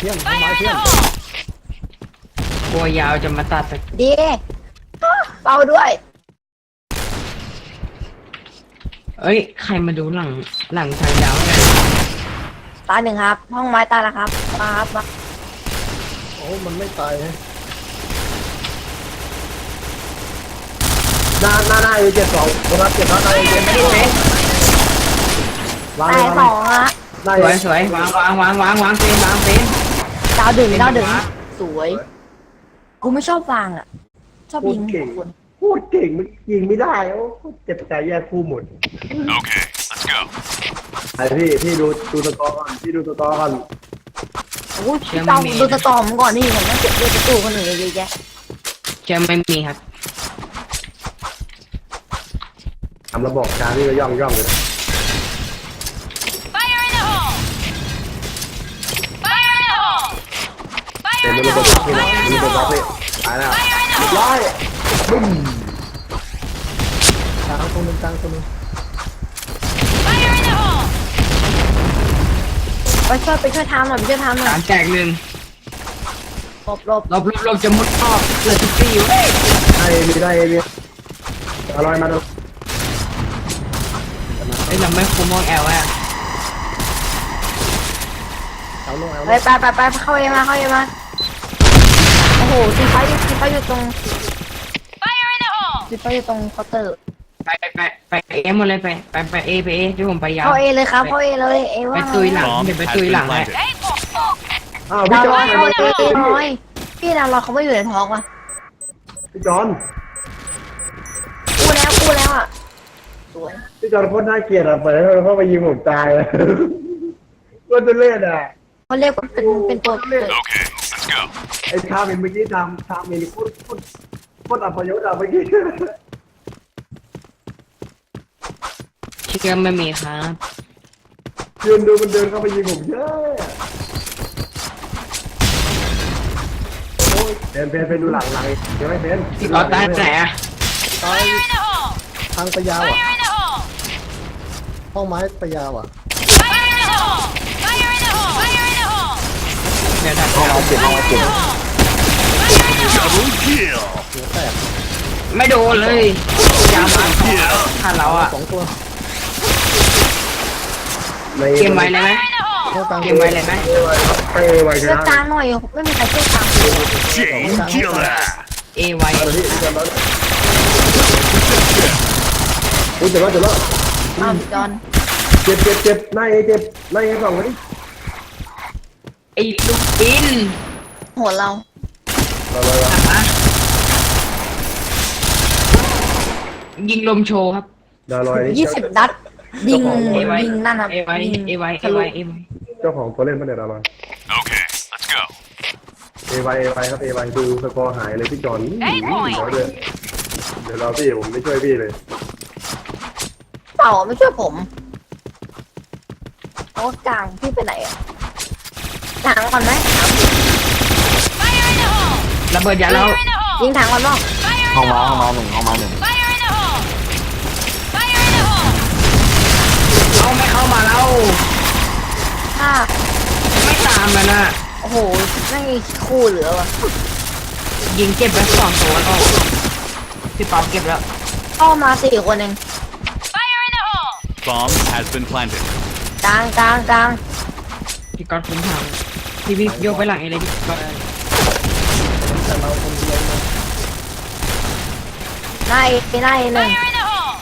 เที่ยงห้องไม้เที่ยงกลัวยาวจะมาตัดสกดีเป่าด้วย เอ้ย ใครมาดูหลังหลังทางยาวเนี่ยตายหนึ่งครับ ห้องไม้ตายแล้วครับมาครับมาโอ้ มันไม่ตายฮะหน้าหน้าหน้าเอเจ็ดสองครับเจ็ดครับหน้าเอเจ็ดวางตายเลยสองฮะหน้าสเอวยสวยวางวางวางวางวางเฟรมวางเฟรม ดาวดึงดาวดึงเป็นไงวะสวย กูไม่ชอบวางอะ ชอบยิงคนพูดเก่งมันยิงไม่ได้โอ้เจ็บใจแย่คู่หมด Okay, let's go. ไอพี่พี่ดูดูสกอร์ก่อนพี่ดูสกอร์ก่อนโอ้ยพี่เต้าดูตะตอมก่อนนี่ผมต้องเก็บด้วยประตูคนอื่นเยอะแยะเจอไม่มีครับทำระบอกการที่ก็ย่องย่องเลย เต็ม Fire ไป in ระ the บบ hole! พี่ระ the บบพี่ hole! ตายแล้ว Fire in the เรียบร้อยบึ้มกลางตัวหนึงกลางตัวหนึง Fire in the hole! ไปช่วยไปช่วยทำหน่อยไปช่วยทำหน่อสายมแตกหนึ่งหลบหลบหลบหลบหลบจะมุดรอบเหลือสิบสี่อยู่เฮ้ยได้มีได้มีอร่อยมาดูไอ้ยเราไม่คุมมองแอลอะเอาลงเอาไปไปไปไปเข้าเอมาเข้าเอมา หตีไฟอยู่ตีไฟอยู่ตรง Fire in the hole! ตีไฟอยู่ตรงเคาน์เตอร์ไปไปไปไปเอหมดเลยไปไปไปเอไปเอที่ผมไปยาวเข้าเอเลยครับเข้าเอเลยเอไปว่าตุยหลัง Bomb เดี๋ยวไป has ตุย been หลังให้ planted. Hey, oh, oh. อ้าวพี่ดาวจอร้อนยมาเข้าดูเอน้อยพี่ดาวร้อยเขาไม่อยู่ในท้องวะพี่จอนกูแล้วกูแล้วอะสวยพี่จอนโคตรน่าเกลียดอะเปิดให้เขามายิงผมตายเลยก็จะเล่นอะเขาเรียกว่าเป็นเป็นตัวเกิด Okay, let's go. ไอ้ชาเมนเมื่อกี้ทำชาเมนพูดพูดพูดอัพยศอะเมื่อกี้เชื่อไม่มีครับยืนดูมันเดินเข้าไปยิงผมเยอะโอ้ยเป็นเป็นเป็นดูหลังหลังเดี๋ยวไม่เป็นพี่ก๊อตได้ไหนอะตาย Fire in the hole! ทางไปยาวอะ Fire in the hole! ห้องไม้ไปยาวอะ Fire in the hole! Fire in the hole! Fire in the hole! เดี๋ยวดักห้องเราเปลี่ยนห้องเราเปลี่ยน Double kill. หัวแตกไม่โดนเลยยาวมาถ้าเราอะสองตัวในเกมไว้เลยไหม Fire in the hole! เข้ากลางเกมไว้เลยไหมเป้ไว้ชช่วยนะกลางหน่อยไม่มีใครช่วยกลาง Chain killer. เอไว้เอาเลยพี่จอนแล้วอุ้ยเจ็บแล้วเจ็บแล้วอ้าวจอนเจ็บเจ็บเจ็บหน้าเอเจ็บหน้าเอสองคนนี้ไอ้ลูกปินหัวเรา มามามาอยิงลมโชว์ครับ ดาวลอยนี่ยี่สิบนัด ยิง เอไว้ ยิงนั่นนะเอไวยิงเอไวเอทะไว้เอไวเจ้าของตัวเล่นมันเดี๋ยดาวลอย Okay, let's go. เอไวเอไวครับเอไวดูสกอร์หายเลยพี่จอนเอ้ยโอ้ยน้อยเลยเดี๋ยวเราพี่ผมไม่ช่วยพี่เลยเปล่าไม่ช่วยผมเขากลางพี่ไปไหนอะถังก่อนไหม Fire in the hole! ระเบิดยาแล้ว Fire in the hole! ยิงถังก่อนบ้าง Fire in ห้อง the ไม้ห้อง hole! ไม้หนึ่งห้องไม้หนึ่ง Fire in the hole! Fire in the hole! เอาไม่เข้ามาแล้ว ถ้าไม่ตามกันนะโอ้โหไม่มีคู่เหลือว่ะยิงเก็บไปสองตัวแล้วพี่ป๊อปเก็บแล้ว เข้ามาสี่คนเอง Fire in the hole! Bomb has been planted. กลางกลางกลางพี่ก๊อตคุ้มทางพี่พี่โยกไปหลังเอเลยพี่ก๊อต แต่เราคนเดียวเลยหน้าเอหน้าเอหนึ่ง Fire in the hole!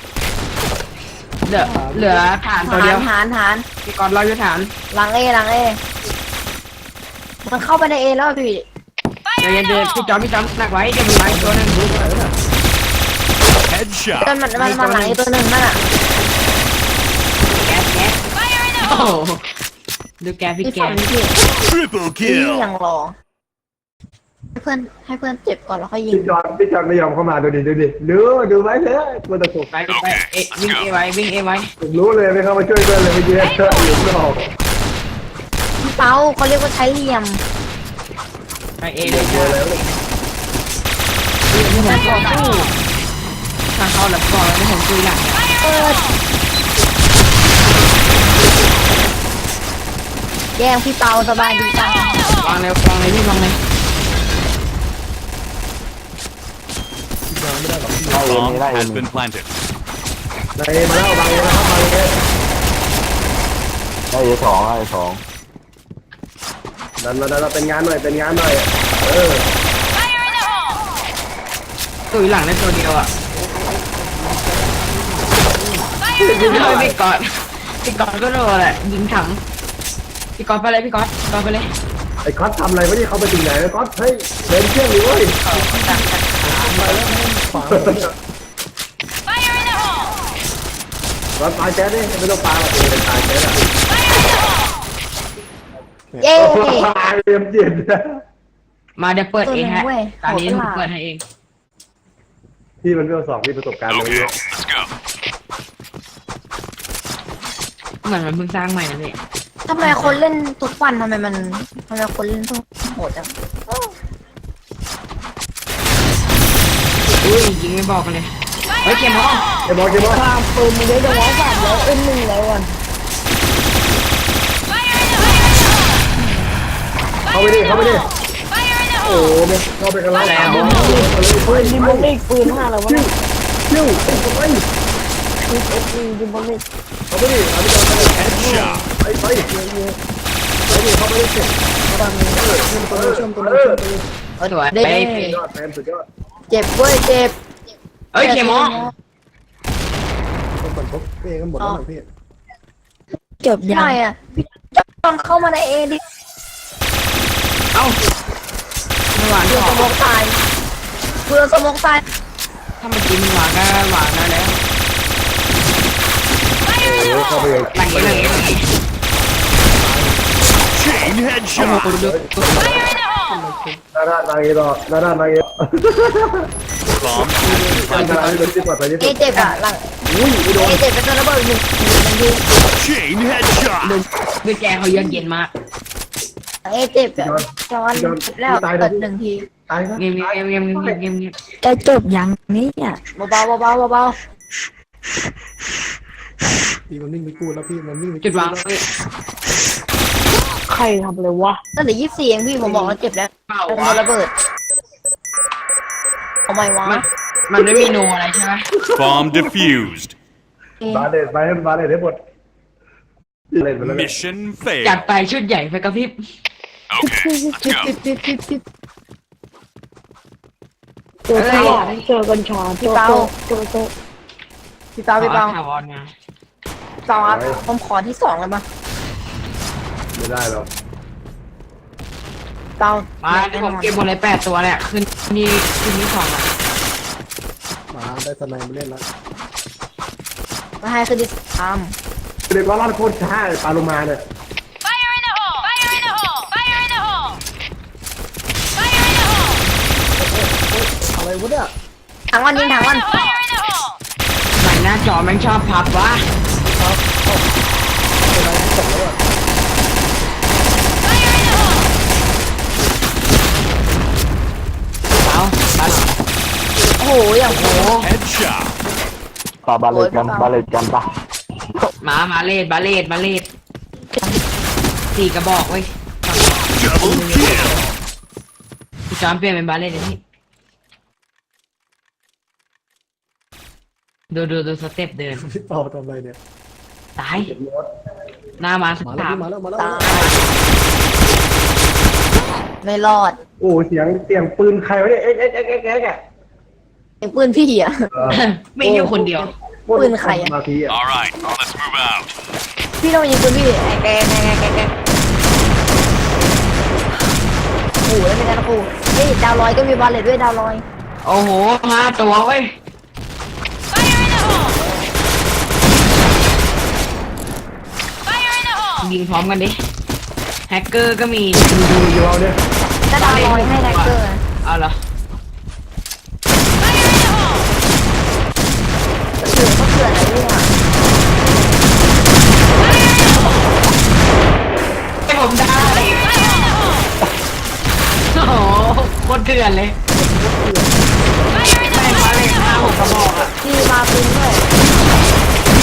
เหลือเหลือฐานตัวฐาเดีนยวฐานฐานพี่ก๊อตเราอยู่ฐานหลังเอหลังเอมันเข้าไปในเอแล้วพี่เดี๋ยว Fire in เดี๋ยว the พี่ hole! จอมพี่จอมหนักไว้เดี๋ยวมันมาอีกตัวหนึง Headshot. จนมันมันมาหลังอีกตัวหนึ่งนั่นอะแก๊สแก๊ส Fire in the โอ้ hole! โหดูแก๊สพี่ที่แก๊ฝั่งสนี้พี่ Triple นี่ kill. ยังรอ ให้เพื่อนให้เพื่อนเจ็บก่อนแล้วค่อยยิงพี่จอนพี่จอนไม่ยอมเข้ามาดูดิดูดิดูดูไว้เถอะตัวตะกุกไปไปเอะวิ่งเอไว้วิ่งเอไว้ผมรู้เลยไม่เข้ามาช่วยเพื่อนเลยเมื่อกี้เธออยู่ไม่ออกพี่เป้าเขาเรียกว่าใช้เหลี่ยมไปเอเลยเจจ้าอแล้วที่ผมบอกตู้ทางเข้าแล้วก่อนแล้วผมคุยหลังเนี่ยเปิดแย่งพี่เปาสบายดีจังวางเลยวางเลยพี่วางเลย ยังไม่ได้หรอก Bomb has been planted. ในมาแล้วบางเลยนะครับบางเลยได้เอสองได้สองดันมาดันมาเป็นงานหน่อยเป็นงานหน่อยเออ Fire in the hole! ตัวอยู่หลังได้ตัวเดียวอะ Fire in ยิง the เลย hole! พี่กอดพี่กอดก็โดนแหละยิงถังพี่กอดไปเลยพี่กอดพี่กอดไปเลยไอ้ก๊อตทำอะไรวะนี่เขาไปถึงไหนแล้วก๊อตเฮ้ยเล่นเครื่องอยู่เว้ยฝัง Fire in the hole! ก๊อตตายแจ๊ดดิไม่ต้องปาหรอกเป็นตายแจ๊ดอะ Fire in the hole! เย้โอ้โหเรียมเจ็ดมาเดี๋ยวเปิดเองฮะ ตัวหนึ่งเว้ยตอนนี้โหดผมมากเปิดให้เอง พี่มันเรื่องสองพี่ประสบการณ์มาเย Okay, อะ let's go. เหมือนมันเพิ่งสร้างใหม่นะพี่ ทำไมคนเล่นทุกวันทำไมมันทำไมคนเล่นทุกโหดจัง อุ้ยยิงไม่บอกกันเลยเฮ้ยเกมพ่อไอ้บอลเกมบอลความปืนมันเยอะจังวะสามร้อยเอ็นหนึ่งแล้วอะ Fire in the hole! เข้าไปดิเข้าไปดิ Fire in the โอ้ hole! โหเนี่ยเข้าไปกันแล้วแล้วเฮ้ยดิมบอลเลกปืนห้าแล้ววะเนี่ยยิ้วเข้าไปดิมดิมบอลเลกเข้าไปดิเอาไปก่อน Headshot. ไปไปไปดิเข้าไปดิเสร็จตัวนี้เชื่อมตัวนี้เชื่อมตัวนี้เชื่อมตัวนี้สวยได้ไปสุดยอดแฟนสุดยอด เจ็บเว้ยเจ็บเฮ้ยเกมพ่อต้องกดปุ๊บเอ้กันหมดแล้วหนังพี่เจ็บยังไงอะพี่จอนเข้ามาในเอดิเอ้าไม่หวานเพื่หอรสอมองตายเพื่อสมองตายถ้ามันกินหวานก็หวานได้แล้ว Fire in the เข้าไป hole! เลยหลังนี้หลังนี้หลังนี้ Chain โอ้โห headshot. ดูดู นาด้านางเอต่อหน้าดานางเอ Bomb has been นา planted. ด้านนี้เป็นที่ปลอดภัยที่เอสุดเจ็บอะหลังอุ้ยไม่โดนเอเจ็บเป็นตัวระเบิดหนึ่งหนึ่งที Chain headshot. คือแกเขาเยือกเย็นมากเอเจ็บอะจอนแล้วเปิดหนึ่งทีตายนะเงียบเงียบเงียบเงียบเงียบเงียบจะจบยังนี่อะเบาๆเบาๆเบา พี่มันวิ่งไปกู้แล้วพี่มันวิ่งไปจุดวางเลยๆใครทำเลยวะตั้งแต่ยี่สิบสี่เองพี่ผมบอกแล้วเจ็บแล้วเปล่าเป็นวะตัวระเบิดเอาไหมวะมันมันไม่มีโนอะไรใช่ไหม Bomb defused. บาเลตไปให้บาเลตให้หมดเล่นไปแล้ว Mission จัด failed. ไปชุดใหญ่ไฟกระพริบ Okay, let's go. เจอข้าวเจอกัญชาพี่เปาเจอเจอ พี่เปาพี่เปาถาวรไงพี่เปาครับผมขอที่สองเลยมาไม่ได้หรอกเปามาเดี๋ยวผมเก็บหมดเลยแปดตัวเนี่ยขึ้นนี่ขึ้นที่สองอะมาได้สไนมาเล่นแล้วมาให้คือดิสามเด็กว่าลั่นโคตรช้าปาลงมาเนี่ย Fire in the hole! Fire in the hole! Fire in the hole! Fire in the hole! อะไรวะเนี่ยถังวันยิงถังวัน Fire in the hole! ไห นหน้าจอแม่งชอบพับวะ Fire in the hole! เอาบัสโอ้โหอย่างโห Headshot. ปาบาเลตกันบาเลตกันปะมามาเลดบาเลดบาเลดสี่กระบอกเว้ย Double kill. พี่จอมเปลี่ยนเป็นบาเลดเลยพี่ ดูดูดูสเต็ปเดินพี่เปาทำอะไรเนี่ยตายหน้ามาสักมาแล้วสามพี่มาแล้วมาแล้วตายไม่รอดโอ้เสียงเสียงปืนใครวะเนี่ยเอ๊ะเอ๊ะเอ๊ะเอ๊ะเอ๊ะเสียงปืนพี่อะไม่อยู่คนเดียว ปืนใครอะ มาทีอะ All right, let's move out. พี่ต้องยิงปืนพี่ไอ้แกแกแกแกแกโอ้โหแล้วไม่ได้นะกูเฮ้ยดาวลอยก็มีบาเลตด้วยดาวลอยโอ้โหห้าตัวเว้ย Fire in the hole! Fire in the hole! ยิงพร้อมกันดิแฮกเกอร์ก็มีดูดูอยู่เอาเนี่ยก็ดาวลอยให้แดกเกอร์เอาเหรอ Fire in the hole! เถื่อนก็เถื่อนอะไรเนี่ยให้ผมได้ Fire in the hole! โอ้โหโคตรเถื่อนเลย Fire in the แม่ง hole! มาเลยห้าหกกระบอกอะพี่มาปืนด้วย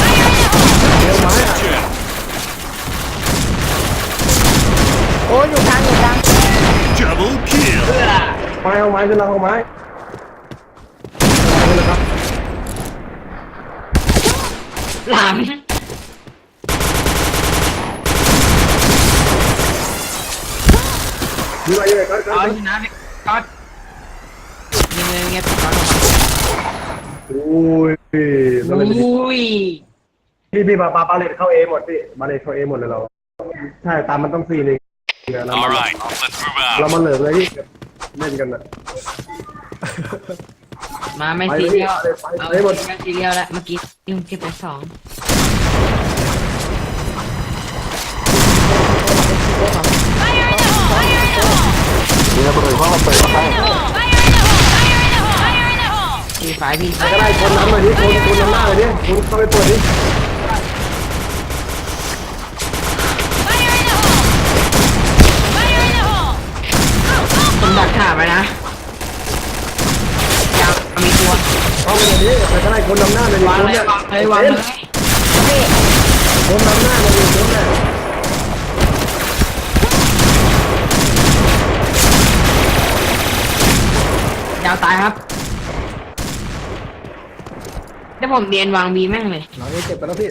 Fire in the hole! เดี๋ยวไม้อะ Check. โอ้อยู่กลางอยู่กลาง ไม้เอาไม้ขึ้นเราเอาไม้เอาไม้ขึ้นนะครับหลังยืนไปยืนไปก็ก็เอาชนะพี่ก๊อตเงียบเงียบๆก๊อตโอ้ยนั่นเลยอุ้ยพี่พี่ปาปาปาเลตเข้าเอหมดพี่บาเลตเข้าเอหมดเลยเรา ใช่ตามมันต้องซีหนึ่งเนี่ยเรา All right, let's move เรา out. มาเหลิกเลยที่ เล่นกันอะมาไม่ไปซีเลยเรียลไปเอาเลยหมด ไม่ซีเรียลแล้วเมื่อกี้ยุ่งเก็บไปสอง Fire in the hole! Fire in the hole! มีระเบิดเข้ามาเปิดเข้าไป Fire in the hole! Fire in the hole! Fire in the hole! ทีไฟพี่ก็ได้คนน้ำหน่อยดิคนคนน้ำหน้าเลยดิคนเข้าไปเปิดดิ Fire in the hole! Fire in the hole! ผมดัก ถามไปนะยาวมีตัวเข้าไปเลยดิแต่ก็ได้คนน้ำหน้าเลยดิวางคนเลยเนี่ยวางเลยวางเลยคนน้ำหน้าเลยดิคนเนี่ยยาวตายครับเดี๋ยวผมเรียนวางบีแม่งเลยหลังนี้เจ็บไปแล้วพี่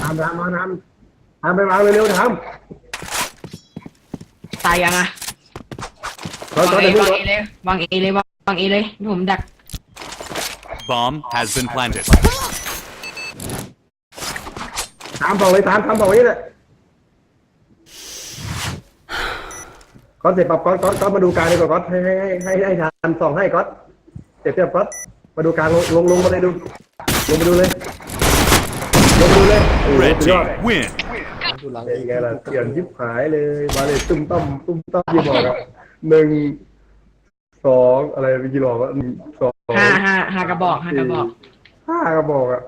ทำทำมาทำทำไปวางเร็วๆท ตายยังอะำรถวางรถเอเดี๋ยววางรเอถเลยวางเอเลยวางเอเลยเดี๋ยวผมดัก Bomb has been planted. ถามบอกเลยถามถามบอกนี่แหละก๊อตเสร็จปั๊บก๊อตก๊อตก๊อตมาดูการเลยก่อนก๊อตให้ให้ให้ให้ให้ทานสองให้ก๊อตเสร็จเรียบก๊อตมาดูการลงลงลงมาเลยดูลงมาดูเลยลงมาดูเลยโอ้โห Red สุดยอ team ด win. ดูหลังเป็นไงล่ะเขียนยิบหายเลยมาเลยตุ้มต้อมตุ้มต้อมยี่บอกอะหนึ่งสองอะไรเมื่อกี้บอกว่าหนึ่งสองห้าห้าห้ากระบอกห้ากระบอกห้ากระบอกอะ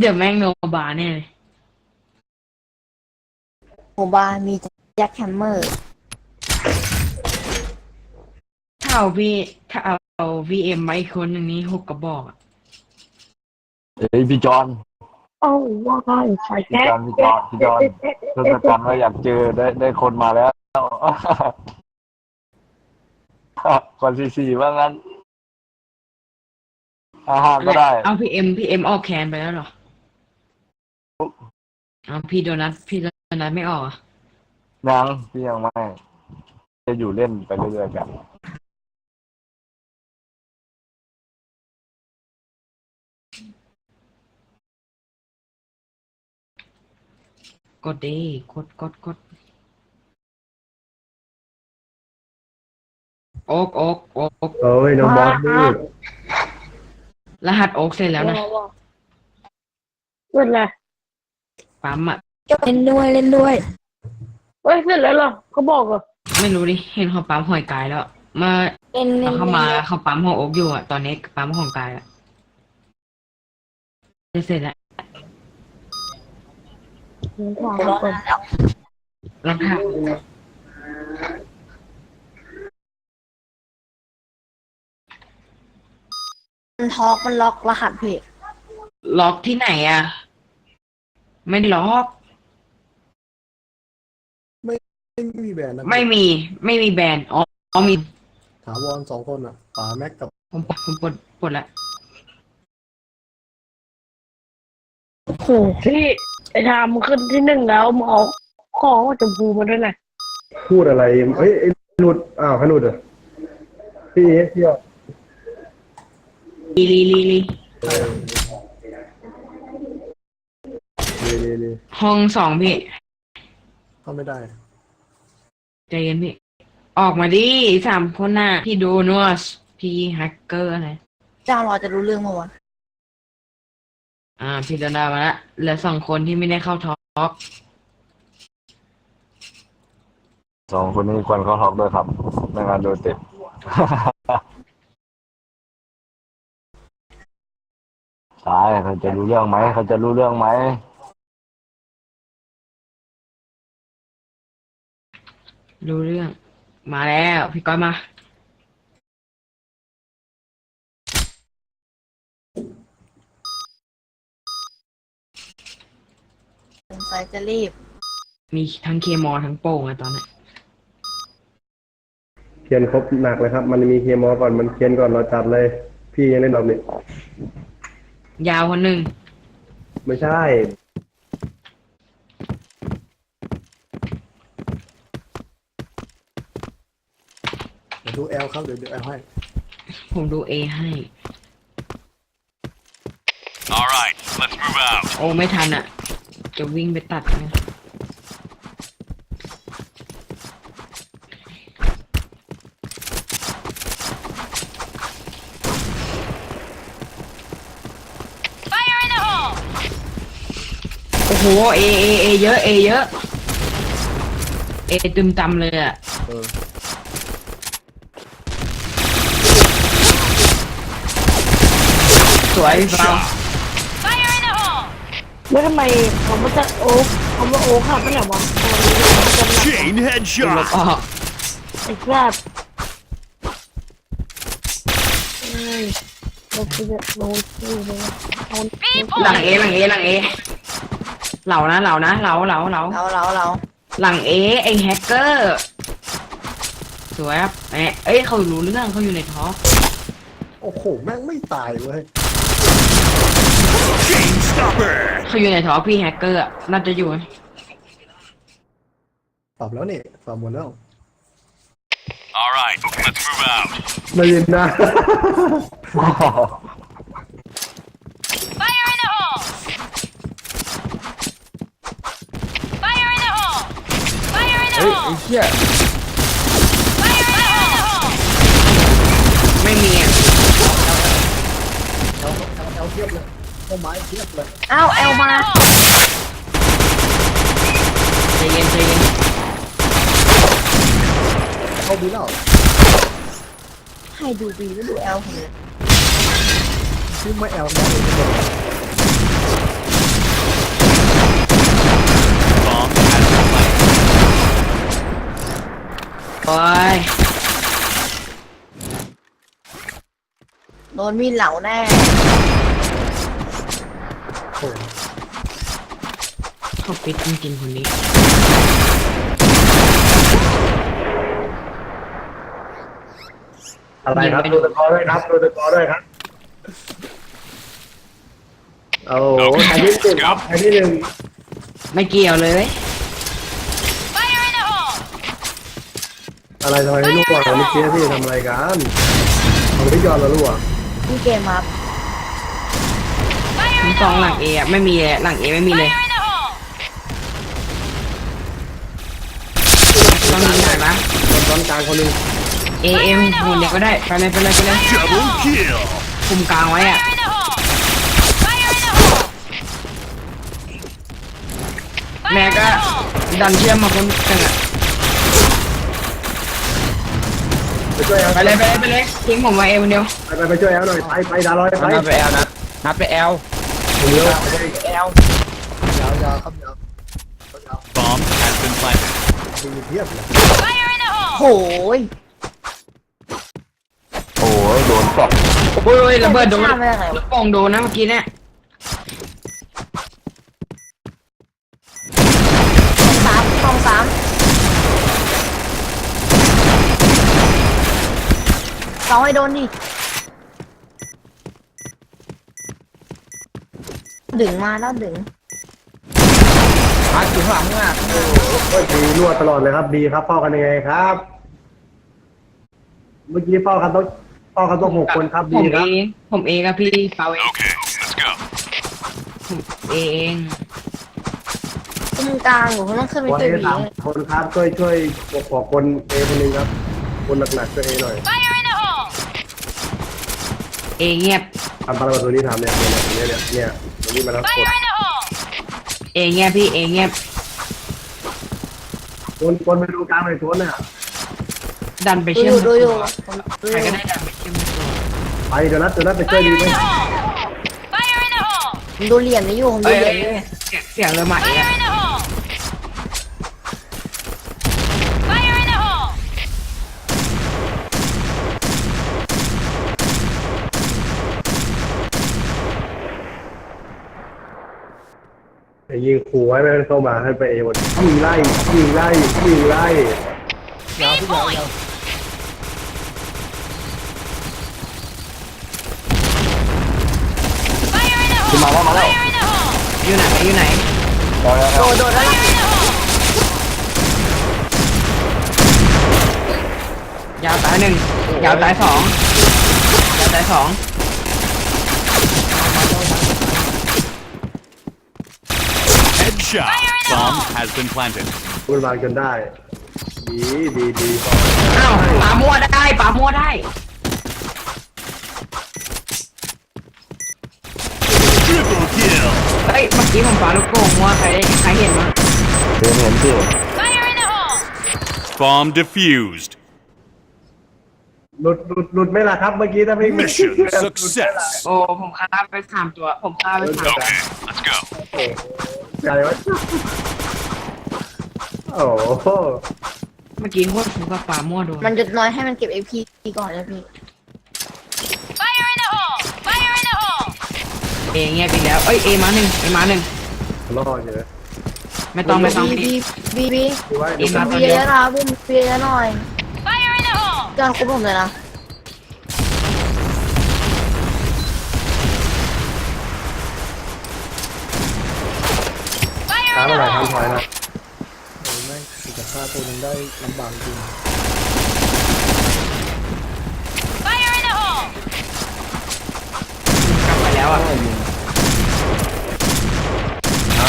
เดี๋ยวแม่งโนบาแน่เลยหมู่บ้านมีแจ็คแฮมเมอร์ถ้าเอาพี่ถ้าเอาวีเอ็มมาอีกคนหนึ่งนี้หกกระบอกอะ เฮ้ยพี่จอน โอ้ว้าวใส่พี่แจ็คจอนพี่จอนพี่จอนทศกัณฐ์ว่าอยากเจอได้ได้คนมาแล้วคนสี่สี่ว่างั้นอาหารก็ได้ เอาพี่เอ็มพี่เอ็มออกแคนไปแล้วเหรอเอาพี่โดนัทพี่โดนัทไม่ออกอะ ยังพี่ยังไม่ จะอยู่เล่นไปเรื่อยๆกัน กดดีกดกดกดโอ๊กโอ๊กโอ๊กเอ้ยน้องบอสนี่รหัสโอ๊กเสร็จแล้วนะเล่นอะไรปั๊มอะเล่นด้วยเล่นด้วยเฮ้ยเสร็จแล้วเหรอเขาบอกเหรอไม่รู้ดิเห็นเขาปั๊มหอยกายแล้ว มาเล่นเล่เอานเข้ามาเขาปั๊มของโอ๊กอยู่อะตอนนี้ปั๊มของกายอะจะเสร็จแล้ว ร้อนแล้วรองเท้ามันทอกมันล็อกรหัสเพจล็อกที่ไหนอะ ไม่ได้ล็อก ไม่มีแบรนด์นะไม่มี ไม่มีแบรนด์อ๋ออ๋อมี ถาวรสองคนอะป๋าแม็กกับผมปลดผมปลดปลดละโอ้โหพี่ ไอ้ทามมันขึ้นที่หนึ่งแล้วมึงเอาของว่าจะพูมาด้วยนะพูดอะไรเฮ้ยไอ้หลุดอ้าวใครหลุดเหรอพี่เอเที่ยวลีลีลีลีนี่นี่นี่ห้องสองพี่เข้าไม่ได้ ใจเย็นพี่ ออกมาดิสามคนน่ะ พี่โดนัสพี่แฮกเกอร์อะไรเจ้ารอจะรู้เรื่องเมื่อวาน อ่าพี่โดนามาละเหลือสองคนที่ไม่ได้เข้าทอล์กสองคนนี้ควรเข้าท็อกด้วยครับไม่งั้นโดนเต็มตายเขาจะรู้เรื่องไหมเขาจะรู้เรื่องไหมรู้เรื่อง มาแล้ว พี่ก้อยมา สงสัยจะรีบ มีทั้งเคมอทั้งโป่งอะตอนนี้นเคียนครบหนักเลยครับ มันมีเคมอก่อนมันเคียนก่อนเราจัดเลย พี่ยังเล่นดอกนี่ยาวคนหนึ่งไม่ใช่ เดี๋ยวดูแอลครับเดี๋ยวดูแอลให้ผมดูเอให้ All right, let's move out. โอ้ไม่ทันอะ จะวิ่งไปตัดนะ Fire in the hole! โอ้โหเอเอเอเยอะเอเยอะเอตึมตำเลยอะเออสวยเรา แล้วทำไมเขาไม่จะโอ๊คเขาไม่โอ๊คขับไปไหนวะตอนนี้มันจะหนัก Chain ลบ headshot. ออกไอ้แซ่บเอ้ยเราคือจะโดนชื่อเลยเอาหลังเอหลังเอหลังเอเหล่านะเหล่านะเหล่าเหล่าเหล่าเราเราเราหลังเอไอแฮกเกอร์สวยครับแหมเอ้ยเขารู้เรื่องเขาอยู่ในท็อปโอ้โห แม่งไม่ตายเว้ย Chain stopper. เขาอยู่ในท็อปพี่แฮกเกอร์อะน่าจะอยู่ ตอบแล้วนี่ตอบหมดแล้ว All right, let's move out. ไม่ยินนะ Fire in the hole! Fire in the hole! Fire in the เฮ้ย hole! ไอ้เชี่ย Fire in the hole! ไม่มีอะแอลแอลเทียบเลย ต้นไม้เทียบเลยอ้าวแอลมาใจเย็นใจเย็นเข้าดีแล้วให้ดูบีแล้วดูแอลผมเลยชื่อไม่แอลนะเลยจะบอก Bomb has been planted. โอ้ยโดนมีดเหลาแน่โอ้โหเขาปิดจริงๆคนนี้ อะไรครับดูตะกอด้วยครับดูตะกอด้วยครับโอ้โหใครที่หนึ่งครับใครที่หนึ่งไม่เกี่ยวเลย Fire in the hole! อะไรทำไมไม่รู้ก่อนเมื่อกี้พี่ทำอะไรกันเอาที่ยอดแล้วรู้อะ พี่เกมครับ Fire มี in ส the องหลัง hole! เออะไม่มีเลยหลังเอไม่มีเลย Fire in the hole! ต้องยิงหน่อยปะตอนกลางคนหนึ่งเอเอ็มหุ่นเดียวก็ได้ไปเลยไปเลยไปเลย Double kill. คุมกลางไว้อะ Fire in the hole! Fire in the hole! แม่ Fire in ก็ the hole! ดันเชื่อมมาคนหนึ่งอะไปช่วยแอลไปเลยไปเลยไปเลยทิ้งผมไว้เอคนเดียวไปไปไปช่วยแอลหน่อยไปไปดาลอยไปนับไปแอลนะนับไปแอลผม เร็วแอลยาวยาวครับยาว Bomb has been planted. มีเทียบเลย Fire in the hole! โหยโอ้ยโดนตอกโอ้ยระเบิดโดนข้ามไปได้ไงลูวะกโป่งโดนนะเมื่อกี้เนี่ยสามสองสามสองให้โดนดิ ดึงมาแล้วดึงมาถึงหลังอะโอ้ยดีนวดตลอดเลยครับดีครับเฝ้ากันยังไงครับ เมื่อกี้เฝ้ากันต้องเฝ้ากันต้องหกคนครับผดีมคเอรับ ง ผมเอกับพี่เปาเอง Okay, let's go. ผมเอเองตรงกลางอยู่เขาต้องขึ้นไปวันช่วยนี้บีสามคนครับช่วยช่วยบอกบอกคนเอคนหนึ่งครับ คนหนักๆช่วยเอหน่อย Fire in the hole! เอเงียบทำพลังตัวนี้ทำเนี่ยเนี่ยเนี่ยเนี่ยตัว นี้มาแล้วกด Fire in the hole! เอเงียบพี่เอเงียบคนคนไปดูกลางในสวนน่ะ ดันไปดูเชื่ออมยู่ดูอยู่ผมดูอใครก็ยู่ได้ดันไปเชื่อมตัวไปเดี๋ยวนัดเดี๋ยวนัดไปช่วย Fire ดี in ไหม the hole! Fire in the hole! ผมดูเหลี่ยมนี้อยู่ผมดูเอ้ยเหลี่เอ้ยยมนี้อยู่เสียงเสียงเลยใหม่ Fire อะ in the hole! Fire in the hole! ไอ้ยิงขู่ไว้ไม่ให้เข้ามาให้ไปเอหมดยิงไล่ยิงไล่ยิงไล่ยาวพี่ยาวยาวคือมาว่ามาแล้วอยู่ไหนอยู่ไหนแล้วแล้วแล้วโดดแล้วยาวตายหนึ่งยาวตายสองยาวตายสอง Headshot. Bomb has been planted. คุณวางจนได้ ดีดีดีอ้าวปามั่วได้ปามั่วได้ Triple kill. เฮ้ยเมื่อกี้ผมปาลูกโป่งมั่วใครได้ใครเห็นมั้งเห็นเห็นพี่ Fire in the hole! Bomb defused. หลุดหลุดหลุดไหม่ล่ะครับเมื่อกี้ถ้าไม่ Mission success. โอ้ ผมฆ่าไปสามตัว ผมฆ่าไปสามตัว Okay, let's go. ใจวะโอ้โหเมื่อกี้โคตรฟุกกับปามั่วโดนมันจะน้อยให้มันเก็บเอพีก่อนนะพี่ Fire in the hole! Fire in the hole! เอเงียบอีกแล้ว เอ้ยเอมาหนึ่งเอมาหนึ่งรอดเยอะไม่ต้องไม่ต้องบีพี่บีบีดูไว้เอ็ดูมไว้มาบีเยอะๆนะบูมบีเยอะๆหน่อย Fire in the hole! จอนคุบผมเลยนะ Fire ตาม in มา the ไหนทำ hole! ถอยนะโอ้ยแม่งจะฆ่าตัวหนึงได้ลำบากจริง Fire in the hole! กลับไปแล้วอะฮะ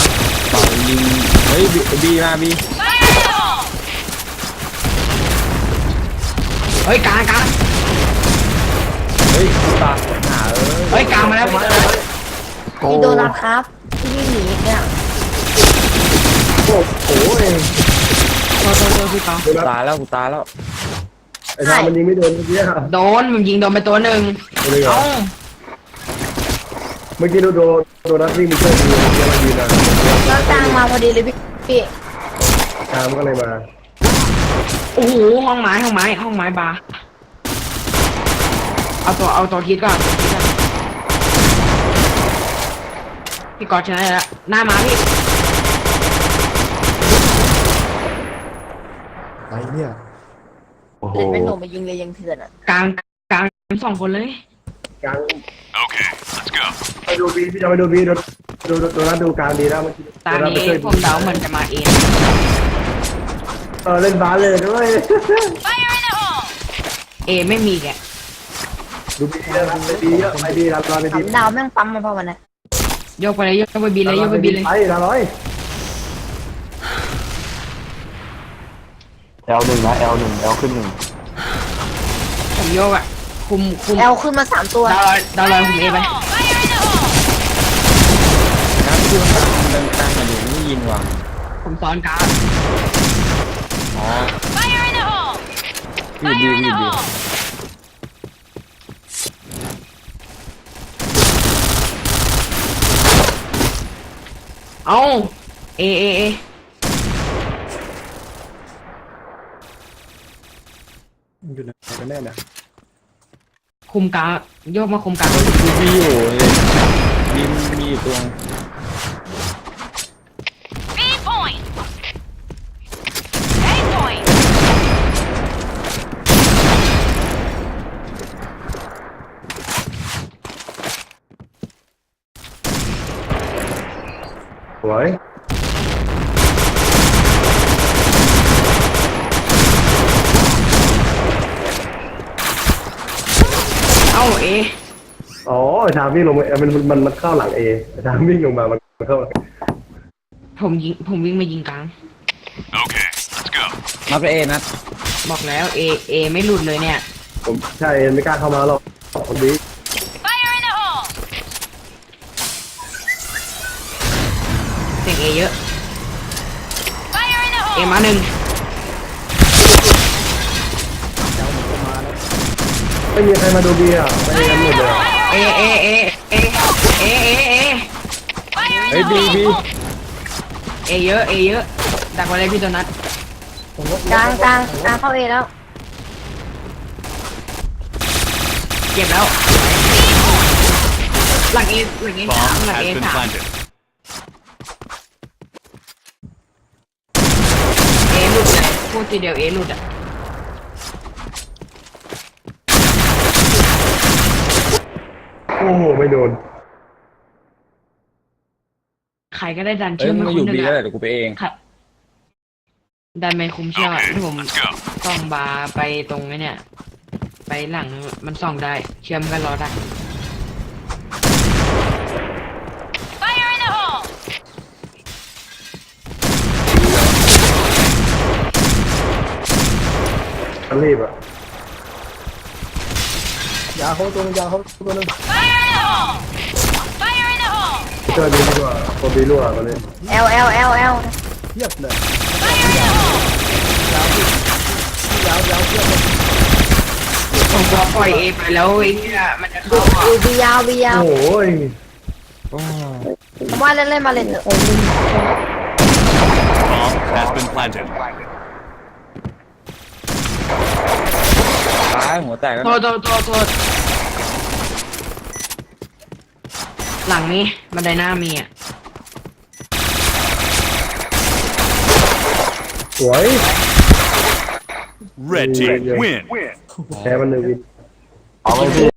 เป่ายิง เฮ้ยบีบีมาบี Fire in the hole! เฮ้ยกลางกลางเฮ้ยตาหาเอ้ยเฮ้ยกลางมาแล้วพี่พี่โดนัทครับที่วิ่งหนีเนี่ยโอ้โหเองโทษโทษโทษพี่ปาดูนะตายแล้วกูตายแล้วไอ้ทางมันยิงไม่โดนเมื่อกี้อะโดนมึงยิงโดนไปตัวหนึ่งดูเลยเหรอเอ้าเมื่อกี้ดูโดนโดนนัดวิ่งไปช่วยดูเดี๋ยวมันยืนนะแล้วกลางมาพอดีเลยพี่พี่ตามก็เลยมา โอ้โหห้องไม้ห้องไม้ห้องไม้บาร์เอาตัวเอาตัวคิดก่อนพี่กอดชนะแล้วหน้ามาพี่ไปเนี่ยโอ้โหเล่นเป็นหนุ่มมายิงเลยยังเถื่อนอะกลางกลางสองคนเลยกลาง Okay, let's go. ไปดูบีพี่จะไปดูบีดูดูดูนัดดูกลางดีแล้วเมื่อกี้ตาดูนัดไปนี้ช่วยผมเดาเหมือนจะมาเอง เออเล่นบาสเลยด้วย Fire in the hole! เอไม่มีแกดูบีเยอะไปบีเยอะไปบีรับรอในบีสามดาวแม่งปั๊มมาพอวันนะโยกไปเลยโยกไปบินเลยโยกไปบินเลยไปละร้อยแอลหนึ่งนะแอลหนึ่งแอลขึ้นหนึ่งผมโยกอะคุมคุมแอลขึ้นมาสามตัวดาวลอยดาวลอยคุมเอไป Fire in the hole! น้ำที่มันเดินกลางมาอยู่นี่ยิงว่ะผมซ้อนกลางอ๋อ Fire in the hole! พี่บี Fire in พี่ the บี hole! เอ้าเอเอเอมันอยู่ไหนกันแน่เนี่ยคุมกลางโยกมาคุมกลางบีบีอยู่เลยบีมีอยู่ตัว B สวยเอ้าเออ๋อชามวิ่งลงมามันมันมันเข้าหลังเอชามวิ่งลงมามันเข้าผมยิงผมวิ่งมายิงกลาง Okay, let's go. มาไปเอนัดบอกแล้วเอเอไม่หลุดเลยเนี่ย ผมใช่ไม่กล้าเข้ามาหรอกคนนี้ Fire in the hole! เสียงเอเยอะ Fire in the เอ hole! มาหนึ่งไม่มีใครมาดูบีอะไม่มีกันหมดเลยเอเอเอเอเอเอเอ Fire in เฮ้ย the บี hole! บีเอเยอะเอเยอะดักไว้เลยพี่โดนัทกลางกลางกลางเข้าเอแล้ว เก็บแล้ว หลังเอหลังเอสาม Bomb หลัง has เอ been สาม planted. พูดทีเดียวเอหลุดอะโอ้โหไม่โดนใครก็ได้ดันเอ้ยเชื่อมมึงมาคอยู่นหนึ่บีงแล้วอะเดี๋ยวกูไปเองค่ะดันไปคุมเชื่อมอะ Okay, ที่ผม let's go. ส่องบาร์ไปตรงไอ้เนี่ย ไปหลังมันส่องได้ เชื่อมกันรอได้ Fire in the hole! มันรีบอะยาเขาตัวนึงยาเขาตัวนึง Fire in the hole! Fire in the hole! เจอดีดีกว่าตัวบีรั่วมาเลยแอลแอลแอลแอลเทียบเลย Fire in the hole! ยาวยาวเทียบเลยผมพอปล่อยเอไปแล้วไอ้เนี่ยมันจะเข้าอะบีบียาวบียาวโอ้ยผมว่าเล่นเล่นมาเล่นเถอะ Bomb has been planted. ตายหัวแตกแล้วโทษโทษโทษโทษหลังนี้บันไดหน้ามีอะสวย Red team win. แพ้มันหนึ่งวิน เอาไปพี่